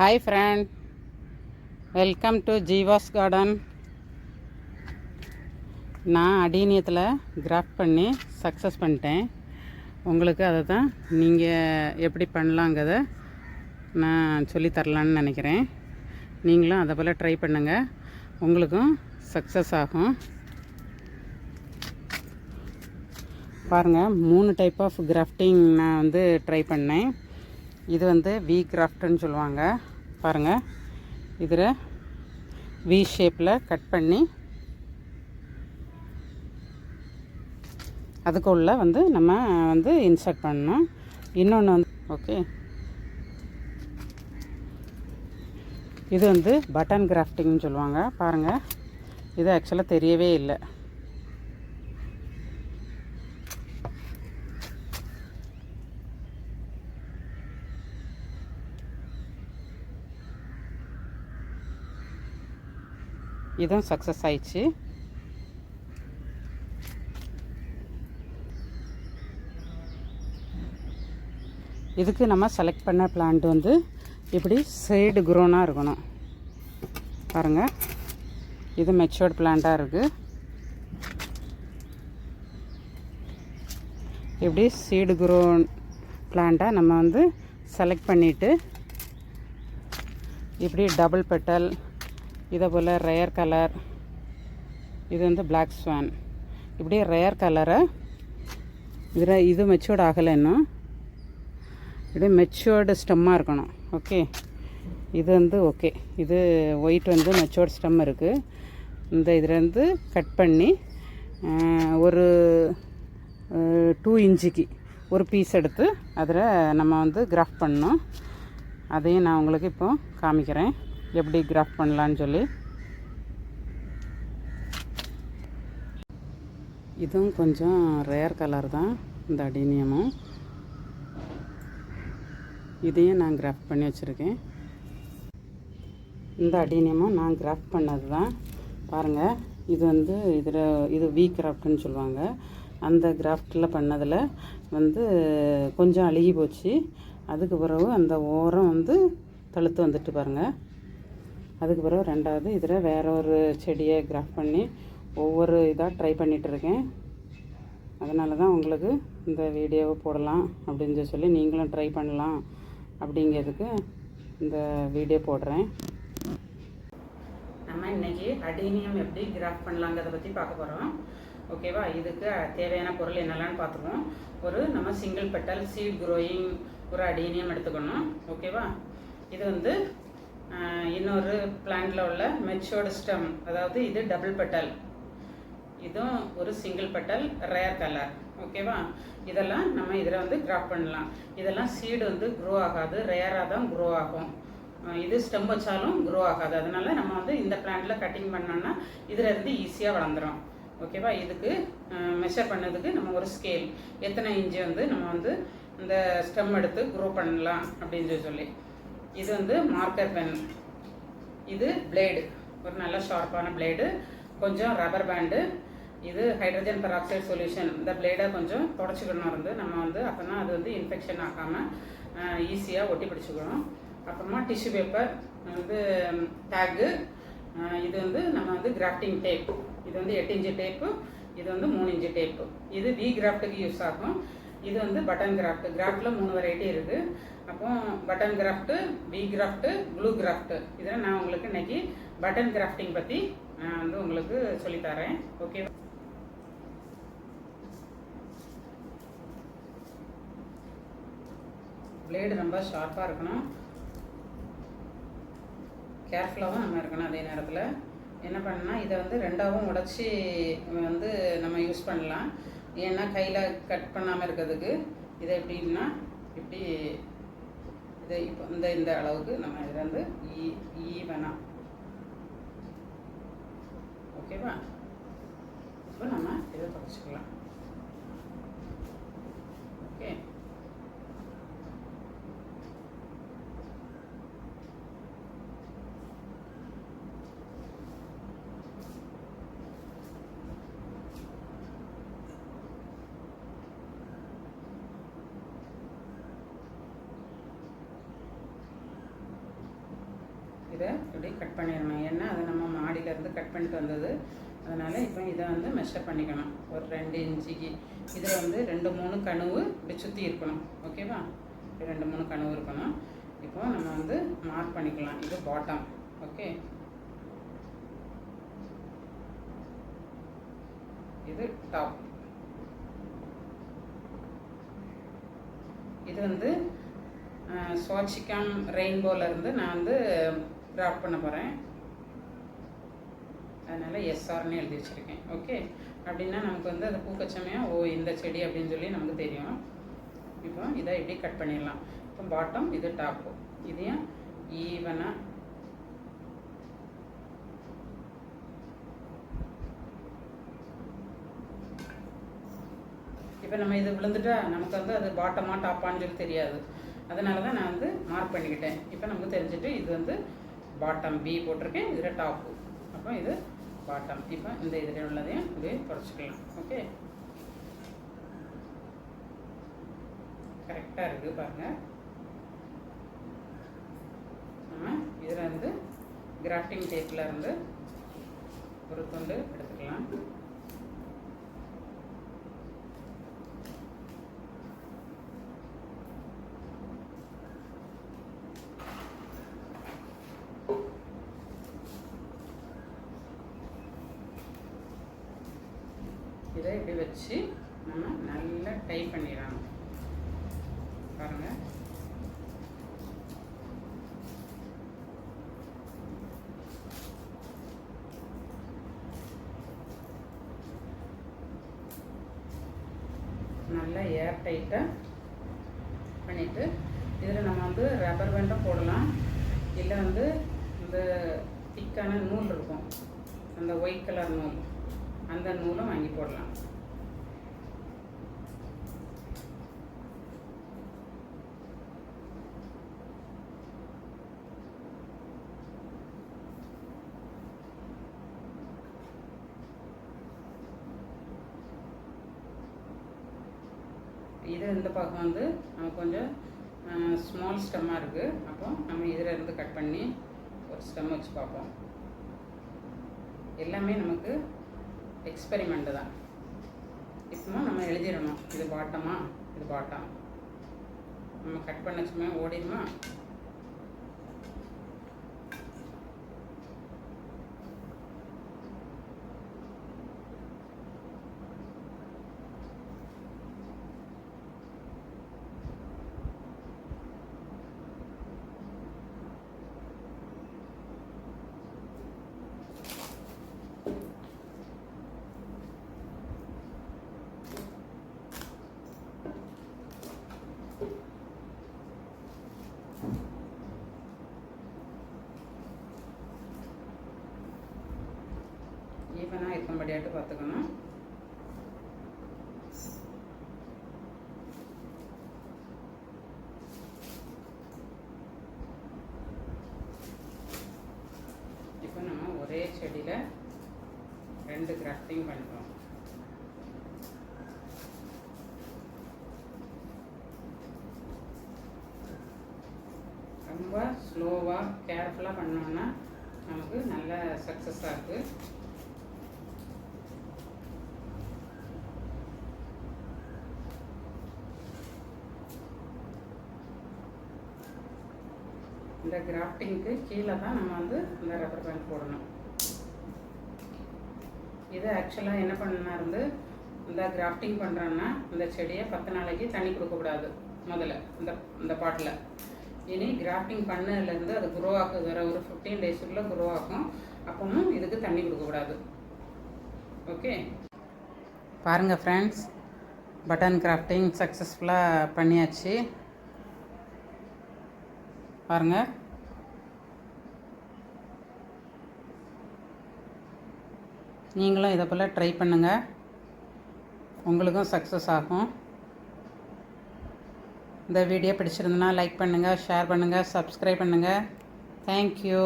Hi friend welcome to Jeeva's garden நான் அடீனியத்தில் craft பண்ணி சக்ஸஸ் பண்ணிட்டேன். உங்களுக்கு அதை தான் நீங்கள் எப்படி பண்ணலாங்கிறத நான் சொல்லித் தரலான்னு நினைக்கிறேன். நீங்களும் அதை போல் ட்ரை பண்ணுங்கள் உங்களுக்கும் சக்ஸஸ் ஆகும். பாருங்கள் மூணு டைப் ஆஃப் கிராஃப்டிங் நான் வந்து ட்ரை பண்ணேன். இது வந்து வி கிராஃப்ட்னு சொல்லுவாங்க. பாருங்கள் இதில் வி ஷேப்பில் கட் பண்ணி அதுக்குள்ள வந்து நம்ம வந்து இன்சர்ட் பண்ணணும். இன்னொன்று வந்து ஓகே இது வந்து பட்டன் கிராஃப்டிங்னு சொல்லுவாங்க. பாருங்கள் இது ஆக்சுவலாக தெரியவே இல்லை. இதுவும் சக்ஸஸ் ஆயிடுச்சு. இதுக்கு நம்ம செலக்ட் பண்ண பிளான்ட் வந்து இப்படி சைடு குரோனாக இருக்கணும். பாருங்கள் இது மெச்சோர்டு பிளான்ட்டாக இருக்குது இப்படி சீடு குரோன் பிளான்ட்டாக நம்ம வந்து செலக்ட் பண்ணிவிட்டு இப்படி டபுள் பெட்டல் இதை போல் ரேர் கலர் இது வந்து பிளாக் ஸ்வான் இப்படி ரேர் கலரை இதில் இது மெச்சூர்ட் ஆகலை இன்னும். இப்படி மெச்சூர்டு ஸ்டெம்மாக இருக்கணும். ஓகே இது வந்து ஓகே இது ஒயிட் வந்து மெச்சூர்ட் ஸ்டெம் இருக்குது இந்த இதுலேருந்து கட் பண்ணி ஒரு டூ இன்ச்சுக்கு ஒரு பீஸ் எடுத்து அதில் நம்ம வந்து கிராஃப்ட் பண்ணணும். அதையும் நான் உங்களுக்கு இப்போ காமிக்கிறேன். எப்படி கிராஃப்ட் பண்ணலான்னு சொல்லி. இதுவும் கொஞ்சம் ரேர் கலர் தான் இந்த அடினியமும். இதையும் நான் கிராஃப்ட் பண்ணி வச்சுருக்கேன். இந்த அடினியமும் நான் கிராஃப்ட் பண்ணது தான் பாருங்கள் இது வந்து இதில் இது வீ கிராஃப்ட்னு சொல்லுவாங்க. அந்த கிராஃப்டில் பண்ணதில் வந்து கொஞ்சம் அழுகி போச்சு. அதுக்கு பிறகு அந்த ஓரம் வந்து தழுத்து வந்துட்டு பாருங்கள் அதுக்கு பிறகு ரெண்டாவது இதில் வேற ஒரு செடியை கிராஃப்ட் பண்ணி ஒவ்வொரு இதாக ட்ரை பண்ணிகிட்ருக்கேன் அதனால தான் உங்களுக்கு இந்த வீடியோவை போடலாம் அப்படின்னு சொல்லி நீங்களும் ட்ரை பண்ணலாம் அப்படிங்கிறதுக்கு இந்த வீடியோ போடுறேன். நம்ம இன்னைக்கு அடீனியம் எப்படி கிராஃப்ட் பண்ணலாங்கிறத பற்றி பார்க்க போகிறோம் ஓகேவா இதுக்கு தேவையான பொருள் என்னெல்லாம்னு பார்த்துருவோம் ஒரு நம்ம சிங்கிள் பெட்டல் சீட் க்ரோயிங் ஒரு அடீனியம் எடுத்துக்கணும். ஓகேவா இது வந்து இன்னொரு பிளான்ட்ல உள்ள மெச்சோர்டு ஸ்டெம் அதாவது இது டபுள் பெட்டல் இதுவும் ஒரு சிங்கிள் பெட்டல் ரேர் கலர் ஓகேவா இதெல்லாம் நம்ம இதில் வந்து கிராஃப்ட் பண்ணலாம். இதெல்லாம் சீடு வந்து க்ரோ ஆகாது ரேராக தான் க்ரோ ஆகும். இது ஸ்டெம் வச்சாலும் க்ரோ ஆகாது. அதனால நம்ம வந்து இந்த பிளான்ட்ல கட்டிங் பண்ணோன்னா இதில் இருந்து ஈஸியாக வளர்ந்துடும் ஓகேவா இதுக்கு மெஷர் பண்ணதுக்கு நம்ம ஒரு ஸ்கேல் எத்தனை இன்ச்சு வந்து நம்ம வந்து இந்த ஸ்டெம் எடுத்து க்ரோ பண்ணலாம் அப்படின்னு சொல்லி. இது வந்து மார்க்கர் பென் இது பிளேடு ஒரு நல்ல ஷார்ப்பான பிளேடு கொஞ்சம் ரப்பர் பேண்டு இது ஹைட்ரஜன் பெராக்சைடு சொல்யூஷன் இந்த பிளேடை கொஞ்சம் தொடச்சிக்கணும் இருந்து. நம்ம வந்து அப்போனா அது வந்து இன்ஃபெக்ஷன் ஆகாமல் ஈஸியாக ஒட்டி பிடிச்சிக்கணும். அப்புறமா டிஷ்யூ பேப்பர் வந்து டேக்கு இது வந்து நம்ம வந்து கிராஃப்டிங் டேப் இது வந்து எட்டு இன்ச்சு டேப்பு இது வந்து மூணு இன்ச்சு டேப்பு இது வி கிராஃப்ட்டுக்கு யூஸ் ஆகும். இது வந்து பட்டன் கிராஃப்ட் கிராஃப்டில் மூணு வெரைட்டி இருக்குது அப்போ button graft V graft blue graft இதில் நான் உங்களுக்கு இன்னைக்கு பட்டன் கிராஃப்டிங் பற்றி நான் வந்து உங்களுக்கு சொல்லித்தரேன் ஓகே பிளேடு ரொம்ப ஷார்ப்பாக இருக்கணும். கேர்ஃபுல்லாகவும் நம்ம இருக்கணும் அதே நேரத்தில். என்ன பண்ணால் இதை வந்து ரெண்டாவும் உடச்சி வந்து நம்ம யூஸ் பண்ணலாம். ஏன்னா கையில் கட் பண்ணாமல் இருக்கிறதுக்கு இதை எப்படின்னா இப்படி இதை இப்போ இந்த இந்த அளவுக்கு நம்ம இதை வந்து ஈவனாக ஓகேவா இப்போ நம்ம இதை படிச்சுக்கலாம் ஓகே இதை இப்படி கட் பண்ணிடணும். ஏன்னா அது நம்ம மாடியிலேருந்து கட் பண்ணிட்டு வந்தது. அதனால் இப்போ இதை வந்து மெஷர் பண்ணிக்கணும். ஒரு ரெண்டு இன்ச்சிக்கு இதில் வந்து ரெண்டு மூணு கனவு இப்படி சுற்றி இருக்கணும். ஓகேவா ரெண்டு மூணு கனவு இருக்கணும். இப்போ நம்ம வந்து மார்க் பண்ணிக்கலாம். இது பாட்டம் ஓகே இது டாப் இது வந்து ஸ்வாட்சிகம் ரெயின்போலேருந்து நான் வந்து ட்ராப் பண்ண போகிறேன் அதனால் எஸ்ஆர்னு எழுதி வச்சுருக்கேன். ஓகே அப்படின்னா நமக்கு வந்து அது பூக்கச்சமையாக ஓ இந்த செடி அப்படின்னு சொல்லி நமக்கு தெரியும். இப்போ இதை இப்படி கட் பண்ணிடலாம். இப்போ பாட்டம் இது டாப்பு இதையும் ஈவனாக இப்போ நம்ம இது விழுந்துட்டா நமக்கு வந்து அது பாட்டமாக டாப்பான்னு சொல்லி தெரியாது. அதனால தான் நான் வந்து மார்க் பண்ணிக்கிட்டேன். இப்போ நமக்கு தெரிஞ்சுட்டு இது வந்து பாட்டம் பி போட்டிருக்கேன். இதில் டாப்பு அப்போ இது பாட்டம் இப்போ இந்த இதில் உள்ளதையும் இப்படியே குறைச்சிக்கலாம் ஓகே கரெக்டாக இருக்குது பாருங்கள் நம்ம இதில் இருந்து கிராஃப்டிங் டேப்பில் இருந்து ஒரு துண்டு எடுத்துக்கலாம். இதை இப்படி வச்சு நம்ம நல்லா டைப் பண்ணிடலாம் பாருங்கள் நல்லா ஏர் டைட்டாக பண்ணிவிட்டு இதில் நம்ம வந்து ரப்பர் பேண்டும் போடலாம். இல்லை வந்து இந்த திக்கான நூல் இருக்கும். அந்த ஒயிட் கலர் நூல். அந்த நூலும் வாங்கி போடலாம். இது இந்த பக்கம் வந்து நம்ம கொஞ்சம் ஸ்மால் ஸ்டெம்மாக இருக்குது அப்போ நம்ம இதில் இருந்து கட் பண்ணி ஒரு ஸ்டெம் வச்சு பார்ப்போம். எல்லாமே நமக்கு எக்ஸ்பெரிமெண்ட்டு தான். இப்போ நம்ம எழுதிடணும். இது பாட்டமா? இது பாட்டம் நம்ம கட் பண்ண சும்மா ஓடிடுமா ஈவனாக இருக்கும்படியாட்டு பார்த்துக்கணும். இப்போ நம்ம ஒரே செடியில் ரெண்டு கிராஃப்டிங் பண்ணுறோம் ரொம்ப ஸ்லோவாக கேர்ஃபுல்லாக பண்ணோம்னா நமக்கு நல்ல சக்ஸஸாக இருக்குது இந்த கிராஃப்டிங்க்கு கீழே தான் நம்ம வந்து இந்த ரப்பர் பேண்ட் போடணும். இது ஆக்சுவலாக என்ன பண்ணா இருந்து இந்த கிராஃப்டிங் பண்ணுறோன்னா இந்த செடியை பத்து நாளைக்கு தண்ணி கொடுக்கக்கூடாது முதல்ல இந்த இந்த பாட்டில் இனி கிராஃப்டிங் பண்ணதுலேருந்து அது குரோ ஆகுது வர ஒரு ஃபிஃப்டீன் டேஸுக்குள்ளே குரோ ஆகும். அப்பவும் இதுக்கு தண்ணி கொடுக்கக்கூடாது ஓகே பாருங்கள் ஃப்ரெண்ட்ஸ் பட்டன் கிராஃப்டிங் சக்ஸஸ்ஃபுல்லாக பண்ணியாச்சு. பாருங்கள் நீங்களும் இதை போல் ட்ரை பண்ணுங்கள் உங்களுக்கும் சக்ஸஸ் ஆகும். இந்த வீடியோ பிடிச்சிருந்தனா லைக் பண்ணுங்கள் ஷேர் பண்ணுங்கள் சப்ஸ்கிரைப் பண்ணுங்கள் தேங்க்யூ